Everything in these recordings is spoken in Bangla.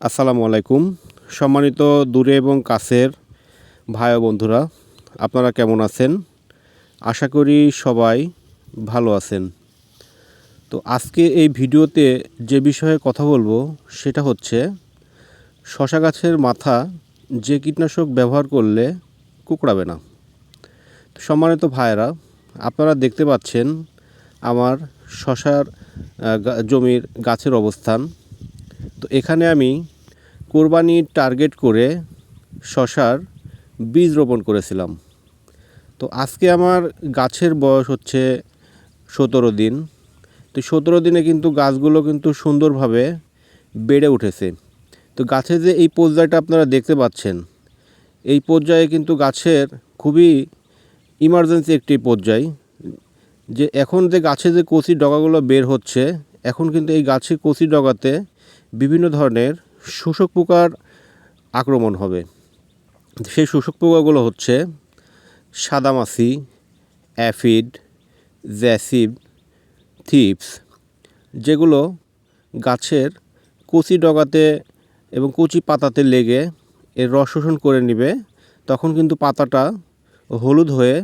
আসসালামু আলাইকুম। সম্মানিত দূরে এবং কাছের ভাই বন্ধুরা, আপনারা কেমন আছেন? আশা করি সবাই ভালো আছেন। তো আজকে এই ভিডিওতে যে বিষয়ে কথা বলব সেটা হচ্ছে, শশা গাছের মাথা যে কীটনাশক ব্যবহার করলে কুকড়াবে না। সম্মানিত ভাইয়েরা, আপনারা দেখতে পাচ্ছেন আমার শশার জমির গাছের অবস্থান। তো এখানে আমি কোরবানি টার্গেট করে শশার বীজ রোপণ করেছিলাম। তো আজকে আমার গাছের বয়স হচ্ছে সতেরো দিন। তো সতেরো দিনে কিন্তু গাছগুলো কিন্তু সুন্দরভাবে বেড়ে উঠেছে। তো গাছের যে এই পর্যায়টা আপনারা দেখতে পাচ্ছেন, এই পর্যায়ে কিন্তু গাছের খুবই ইমার্জেন্সি একটি পর্যায়। যে এখন যে গাছে যে কচি ডগাগুলো বের হচ্ছে, এখন কিন্তু এই গাছের কচি ডগাতে বিভিন্ন ধরনের শোষক পোকার আক্রমণ হবে। সেই শোষক পোকাগুলো হচ্ছে সাদামাছি, অ্যাফিড জ্যাসিড থিপস, যেগুলো গাছের কচি ডগাতে এবং কচি পাতাতে লেগে এর রস শোষণ করে নেবে, তখন কিন্তু পাতাটা হলুদ হয়ে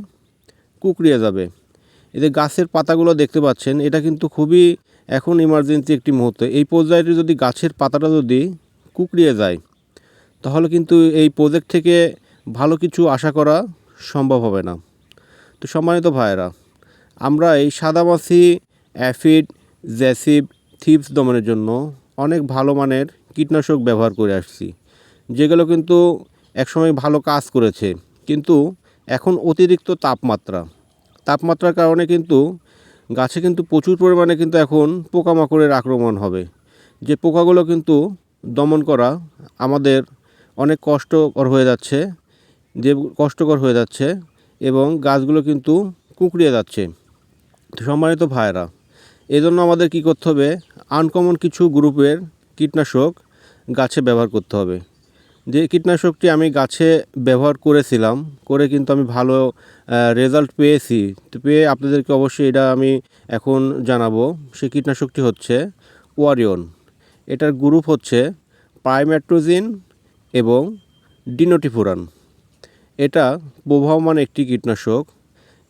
কুকড়িয়ে যাবে। এতে গাছের পাতাগুলো দেখতে পাচ্ছেন, এটা কিন্তু খুবই এখন ইমার্জেন্সি একটি মুহূর্ত। এই পর্যায়ে যদি গাছের পাতাটা যদি কুকড়িয়ে যায়, তাহলে কিন্তু এই প্রজেক্ট থেকে ভালো কিছু আশা করা সম্ভব হবে না। তো সম্মানিত ভাইয়েরা, আমরা এই সাদামাছি, অ্যাফিড জ্যাসিব থিপস দমনের জন্য অনেক ভালো মানের কীটনাশক ব্যবহার করে আসছি। যেগুলো কিন্তু একসময় ভালো কাজ করেছে, কিন্তু এখন অতিরিক্ত তাপমাত্রা। তাপমাত্রার কারণে কিন্তু গাছে কিন্তু প্রচুর পরিমাণে কিন্তু এখন পোকামাকড়ের আক্রমণ হবে। যে পোকাগুলো কিন্তু দমন করা আমাদের অনেক কষ্টকর হয়ে যাচ্ছে, যে কষ্টকর হয়ে যাচ্ছে এবং গাছগুলো কিন্তু কুঁকড়িয়ে যাচ্ছে। সম্মানিত ভাইয়েরা এই জন্য আমাদের কী করতে হবে? আনকমন কিছু গ্রুপের কীটনাশক গাছে ব্যবহার করতে হবে। যে কীটনাশকটি আমি গাছে ব্যবহার করেছিলাম, করে কিন্তু আমি ভালো রেজাল্ট পেয়েছি। তো পেয়ে আপনাদেরকে অবশ্যই এটা আমি এখন জানাব। সেই কীটনাশকটি হচ্ছে ওয়ারিয়ন। এটার গ্রুপ হচ্ছে পাইমেট্রোজিন এবং ডিনোটিফুরান। এটা প্রবাহমান একটি কীটনাশক।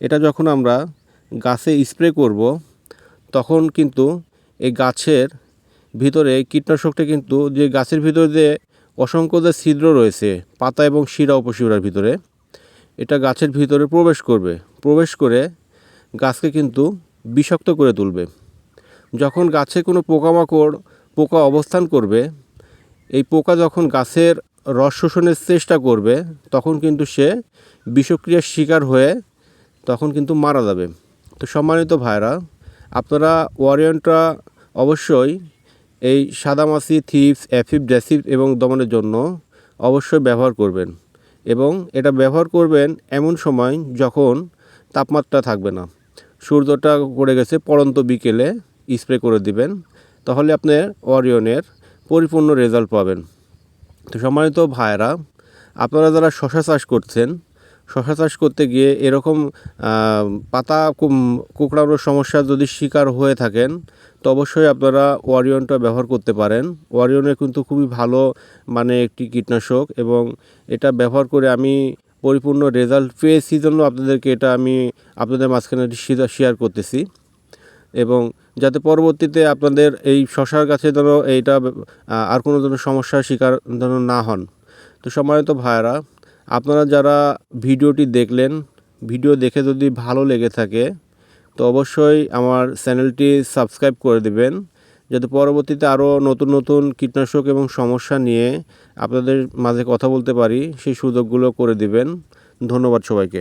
এটা যখন আমরা গাছে স্প্রে করব, তখন কিন্তু এই গাছের ভিতরে কীটনাশকটা কিন্তু যে গাছের ভিতরে যে অসংখ্য যে ছিদ্র রয়েছে, পাতা এবং শিরা উপশিরার ভিতরে, এটা গাছের ভিতরে প্রবেশ করবে। প্রবেশ করে গাছকে কিন্তু বিষাক্ত করে তুলবে। যখন গাছে কোনো পোকামাকড়, পোকা অবস্থান করবে, এই পোকা যখন গাছের রস শোষণের চেষ্টা করবে, তখন কিন্তু সে বিষক্রিয়ার শিকার হয়ে তখন কিন্তু মারা যাবে। তো সম্মানিত ভাইরা আপনারা ওয়ারিয়নটা অবশ্যই এই সাদামাছি থিপস অ্যাফিব ড্যাসিভ এবং দমনের জন্য অবশ্যই ব্যবহার করবেন এবং এটা ব্যবহার করবেন এমন সময় যখন তাপমাত্রা থাকবে না। সূর্যটা পড়ে গেছে পড়ন্ত বিকেলে, স্প্রে করে দিবেন, তাহলে আপনার ওয়ারিয়নের পরিপূর্ণ রেজাল্ট পাবেন। তো সম্মানিত ভাইয়েরা, আপনারা যারা শশা চাষ করছেন শশা চাষ করতে গিয়ে এরকম পাতা কুকড়ানোর সমস্যার যদি শিকার হয়ে থাকেন, তো অবশ্যই আপনারা ওয়ারিয়নটা ব্যবহার করতে পারেন। ওয়ারিয়নের কিন্তু খুবই ভালো মানে একটি কীটনাশক এবং এটা ব্যবহার করে আমি পরিপূর্ণ রেজাল্ট পেয়েছি জন্য আপনাদেরকে এটা আমি আপনাদের মাঝখানে শেয়ার করতেছি। এবং যাতে পরবর্তীতে আপনাদের এই শশার গাছে যেন এইটা আর কোনো ধরনের সমস্যার শিকার যেন না হন। তো সম্মানিত ভাইয়েরা আপনারা যারা ভিডিওটি দেখলেন, ভিডিও দেখে যদি ভালো লেগে থাকে, তো অবশ্যই আমার চ্যানেলটি সাবস্ক্রাইব করে দেবেন, যাতে পরবর্তীতে আরও নতুন নতুন কীটনাশক এবং সমস্যা নিয়ে আপনাদের মাঝে কথা বলতে পারি, সেই সুযোগগুলো করে দিবেন। ধন্যবাদ সবাইকে।